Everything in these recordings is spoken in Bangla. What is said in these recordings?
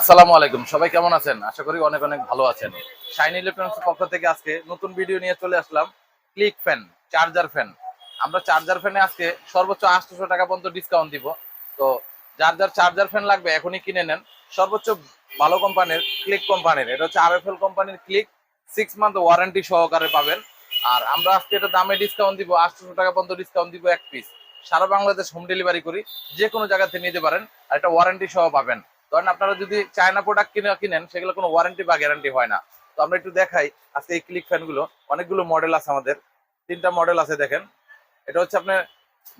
আসসালামু আলাইকুম। সবাই কেমন আছেন? আশা করি অনেক অনেক ভালো আছেন। শাইন ইলেকট্রনিক্স পক্ষ থেকে আজকে নতুন ভিডিও নিয়ে চলে আসলাম। ক্লিক ফ্যান চার্জার ফ্যান আমরা চার্জার ফ্যানে আজকে সর্বোচ্চ আটশোশো টাকা পর্যন্ত ডিসকাউন্ট দিব। তো যার যার চার্জার ফ্যান লাগবে এখনই কিনে নেন। সর্বোচ্চ ভালো কোম্পানির ক্লিক কোম্পানির এটা হচ্ছে আর এফ এল কোম্পানির ক্লিক সিক্স মান্থ ওয়ারেন্টি সহকারে পাবেন। আর আমরা আজকে এটা দামে ডিসকাউন্ট দিব আটশোশো টাকা পর্যন্ত ডিসকাউন্ট দিব এক পিস সারা বাংলাদেশ হোম ডেলিভারি করি। যে কোনো জায়গা থেকে নিতে পারেন। আর এটা ওয়ারেন্টি সহ পাবেন। ধরেন আপনারা যদি চায়না প্রোডাক্ট কিনে, কিনেন, সেগুলো কোনো ওয়ারেন্টি বা গ্যারান্টি হয় না। তো আমরা একটু দেখাই আজকে এই ক্লিক ফ্যানগুলো। অনেকগুলো মডেল আছে আমাদের। তিনটা মডেল আছে দেখেন। এটা হচ্ছে আপনি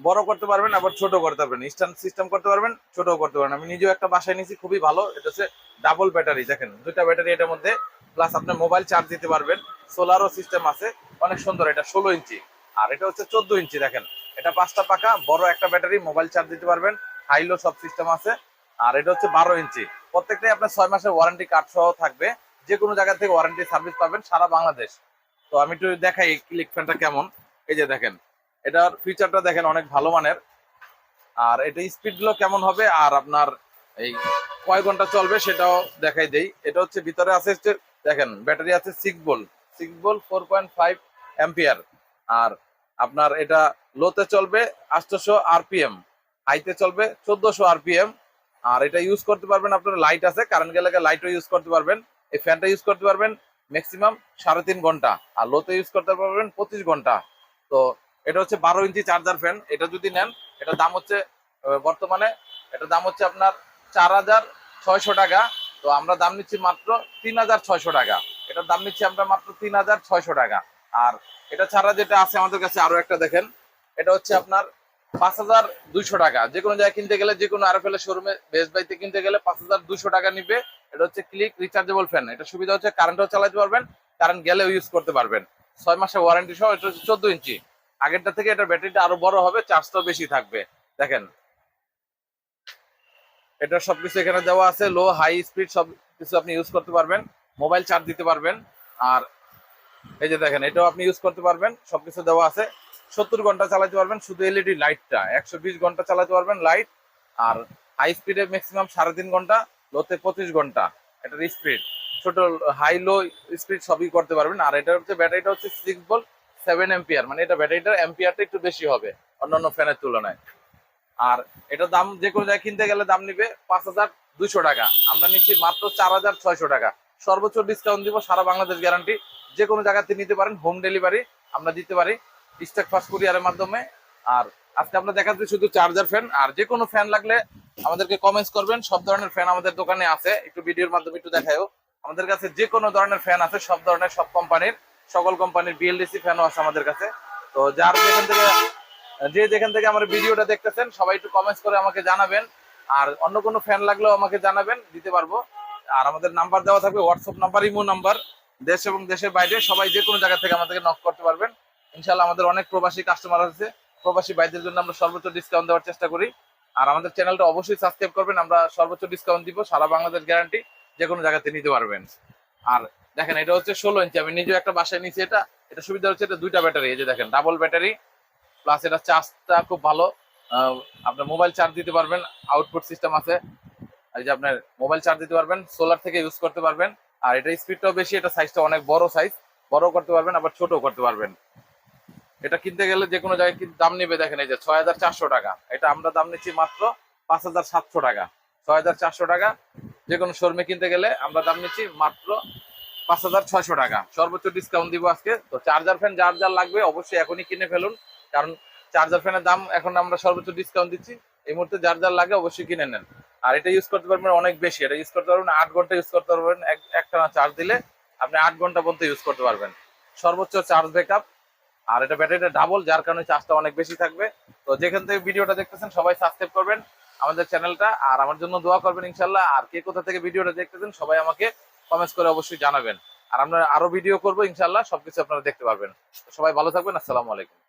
বড় করতে পারবেন, আবার ছোট করতে পারবেন। স্ট্যান্ড সিস্টেম করতে পারবেন ছোট করতে পারবেন। আমি নিজেও একটা বাসায় নিয়েছি, খুবই ভালো। এটা হচ্ছে ডাবল ব্যাটারি দেখেন। দুইটা ব্যাটারি এটার মধ্যে প্লাস আপনি মোবাইল চার্জ দিতে পারবেন। সোলারও সিস্টেম আছে। অনেক সুন্দর এটা, ষোলো ইঞ্চি। আর এটা হচ্ছে চোদ্দ ইঞ্চি, দেখেন। এটা পাঁচটা পাকা, বড় একটা ব্যাটারি মোবাইল চার্জ দিতে পারবেন। হাইলো সব সিস্টেম আছে। আর এটা হচ্ছে বারো ইঞ্চি। প্রত্যেকটাই আপনার ছয় মাসের ওয়ারেন্টি কার্ড সহ থাকবে। যে কোনো জায়গা থেকে ওয়ারেন্টি সার্ভিস পাবেন সারা বাংলাদেশ। তো আমি একটু দেখাই ক্লিক ফ্যানটা কেমন। এই যে দেখেন, এটার ফিচারটা দেখেন অনেক ভালো মানের। আর এটা স্পিডগুলো কেমন হবে আর আপনার এই কয় ঘণ্টা চলবে সেটাও দেখাই দেই। এটা হচ্ছে ভিতরে আছে দেখেন, ব্যাটারি আছে সিক্স বোল সিক্স বোল ফোর পয়েন্ট ফাইভ অ্যাম্পিয়ার আর আপনার এটা লোতে চলবে আটশোশো আরপিএম হাইতে চলবে চোদ্দশো আরপিএম। আর এটা ইউজ করতে পারবেন আপনার লাইট আছে কারেন্ট গেলে লাইটও ইউজ করতে পারবেন। এই ফ্যানটা ইউজ করতে পারবেন ম্যাক্সিমাম সাড়ে তিন ঘণ্টা, আর লোতে ইউজ করতে পারবেন পঁচিশ ঘণ্টা। তো এটা হচ্ছে বারো ইঞ্চি চার্জার ফ্যান এটা যদি নেন এটার দাম হচ্ছে বর্তমানে এটার দাম হচ্ছে আপনার চার হাজার ছয়শো টাকা। তো আমরা দাম নিচ্ছি মাত্র তিন হাজার ছয়শো টাকা। এটার দাম নিচ্ছি আমরা মাত্র তিন হাজার ছয়শো টাকা। আর এটা ছাড়া যেটা আছে আমাদের কাছে আরও একটা দেখেন, এটা হচ্ছে আপনার পাঁচ হাজার দুইশো টাকা। যে কোনো জায়গায় কিনতে গেলে যে কোনো আরএফএল এর শোরুমে বেস বাইতে কিনতে গেলে পাঁচ হাজার দুইশো টাকা নিবে। এটা হচ্ছে ক্লিক রিচার্জেবল ফ্যান এটা সুবিধা হচ্ছে কারেন্টও চালাতে পারবেন কারেন্ট গেলেও ইউজ করতে পারবেন। ছয় মাসের ওয়ারেন্টি সহ এটা হচ্ছে চোদ্দ ইঞ্চি। আগেরটা থেকে এটা ব্যাটারিটা আরও বড় হবে চার্জটাও বেশি থাকবে। দেখেন। এটা সবকিছু এখানে দেওয়া আছে লো হাই স্পিড সব কিছু আপনি ইউজ করতে পারবেন। মোবাইল চার্জ দিতে পারবেন। আর এই যে দেখেন, এটাও আপনি ইউজ করতে পারবেন। সবকিছু দেওয়া আছে। সত্তর ঘণ্টা চালাতে পারবেন শুধু এলইডি লাইটটা একশো বিশ ঘণ্টা চালাতে পারবেন লাইট আর হাই স্পিডে ম্যাক্সিমাম সাড়ে তিন ঘণ্টা লোতে পঁচিশ ঘণ্টা। এটার স্পিড ছোট হাই লো স্পিড সবই করতে পারবেন। আর এটার হচ্ছে ব্যাটারিটা হচ্ছে সিক্স ভোল্ট সেভেন এম্পিয়ার মানে এটা ব্যাটারিটার এম্পিয়ারটা একটু বেশি হবে অন্যান্য ফ্যানের তুলনায়। আর এটা দাম যে কোনো জায়গায় কিনতে গেলে দাম নিবে পাঁচ হাজার দুইশো টাকা। আমরা নিচ্ছি মাত্র চার হাজার ছয়শো টাকা। সর্বোচ্চ ডিসকাউন্ট দিব সারা বাংলাদেশ গ্যারান্টি যে কোনো জায়গাতে নিতে পারেন হোম ডেলিভারি আমরা দিতে পারি। স্টেক ফাস্ট কুরিয়ারের মাধ্যমে। আর আজকে আমরা দেখাচ্ছি শুধু চার্জার ফ্যান, আর যে কোনো ফ্যান লাগলে আমাদেরকে কমেন্টস করবেন। সব ধরনের ফ্যান আমাদের দোকানে আছে। একটু ভিডিওর মাধ্যমে একটু দেখায়ও। আমাদের কাছে যে কোনো ধরনের ফ্যান আছে, সব ধরনের, সব কোম্পানির সকল কোম্পানির বিএলডিসি ফ্যানও আছে আমাদের কাছে। তো যার যেখান থেকে, যে যেখান থেকে আমার ভিডিওটা দেখতেছেন, সবাই একটু কমেন্টস করে আমাকে জানাবেন। আর অন্য কোনো ফ্যান লাগলেও আমাকে জানাবেন, দিতে পারব। আর আমাদের নাম্বার দেওয়া থাকবে হোয়াটসঅ্যাপ নাম্বার ইমো নাম্বার দেশ এবং দেশের বাইরে সবাই যে কোনো জায়গা থেকে আমাদেরকে নক করতে পারবেন। ইনশাল্লাহ আমাদের অনেক প্রবাসী কাস্টমার আছে। প্রবাসী বাইদের জন্য আমরা সর্বোচ্চ ডিসকাউন্ট দেওয়ার চেষ্টা করি। আর আমাদের চ্যানেলটা অবশ্যই সাবস্ক্রাইব করবেন, আমরা সর্বোচ্চ ডিসকাউন্ট দিব, সারা বাংলাদেশ গ্যারান্টি যে কোনো জায়গাতে নিতে পারবেন। আর দেখেন, এটা হচ্ছে ষোলো ইঞ্চি আমি নিজেও একটা বাসায় নিয়েছি এটা। এটা সুবিধা হচ্ছে এটা দুইটা ব্যাটারি এই যে দেখেন ডাবল ব্যাটারি প্লাস এটা চার্জটা খুব ভালো। আপনার মোবাইল চার্জ দিতে পারবেন আউটপুট সিস্টেম আছে। এই যে আপনার মোবাইল চার্জ দিতে পারবেন সোলার থেকে ইউজ করতে পারবেন। আর এটা স্পিডটাও বেশি, এটা সাইজটা অনেক বড় সাইজ বড় করতে পারবেন, আবার ছোটও করতে পারবেন। এটা কিনতে গেলে যে কোনো জায়গায় দাম নেবে, দেখেন এই যে ছয় হাজার চারশো টাকা। এটা আমরা দাম নিচ্ছি মাত্র পাঁচ হাজার সাতশো টাকা। ছয় হাজার চারশো টাকা, যে কোনো শোরুমে কিনতে গেলে আমরা দাম নিচ্ছি মাত্র পাঁচ হাজার ছয়শো টাকা। সর্বোচ্চ ডিসকাউন্ট দিব আজকে। তো চার্জার ফ্যান যার যার লাগবে অবশ্যই এখনই কিনে ফেলুন। কারণ চার্জার ফ্যানের দাম এখন আমরা সর্বোচ্চ ডিসকাউন্ট দিচ্ছি। এই মুহূর্তে যার যার লাগে অবশ্যই কিনে নেন। আর এটা ইউজ করতে পারবেন অনেক বেশি। এটা ইউজ করতে পারবেন, আট ঘণ্টা ইউজ করতে পারবেন। এক- একটা চার্জ দিলে আপনি আট ঘণ্টা পর্যন্ত ইউজ করতে পারবেন। সর্বোচ্চ চার্জ ব্যাকআপ আর এটা ব্যাটারিটা ডাবল যার কারণে চার্জটা অনেক বেশি থাকবে। তো যেখান থেকে ভিডিওটা দেখতেছেন, সবাই সাবস্ক্রাইব করবেন আমাদের চ্যানেলটা আর আমার জন্য দোয়া করবেন ইনশাল্লাহ আর কে কোথা থেকে ভিডিওটা দেখতেছেন, সবাই আমাকে কমেন্টস করে অবশ্যই জানাবেন। আর আমরা আরও ভিডিও করব ইনশাল্লাহ সবকিছু আপনারা দেখতে পারবেন। সবাই ভালো থাকবেন, আসসালামু আলাইকুম।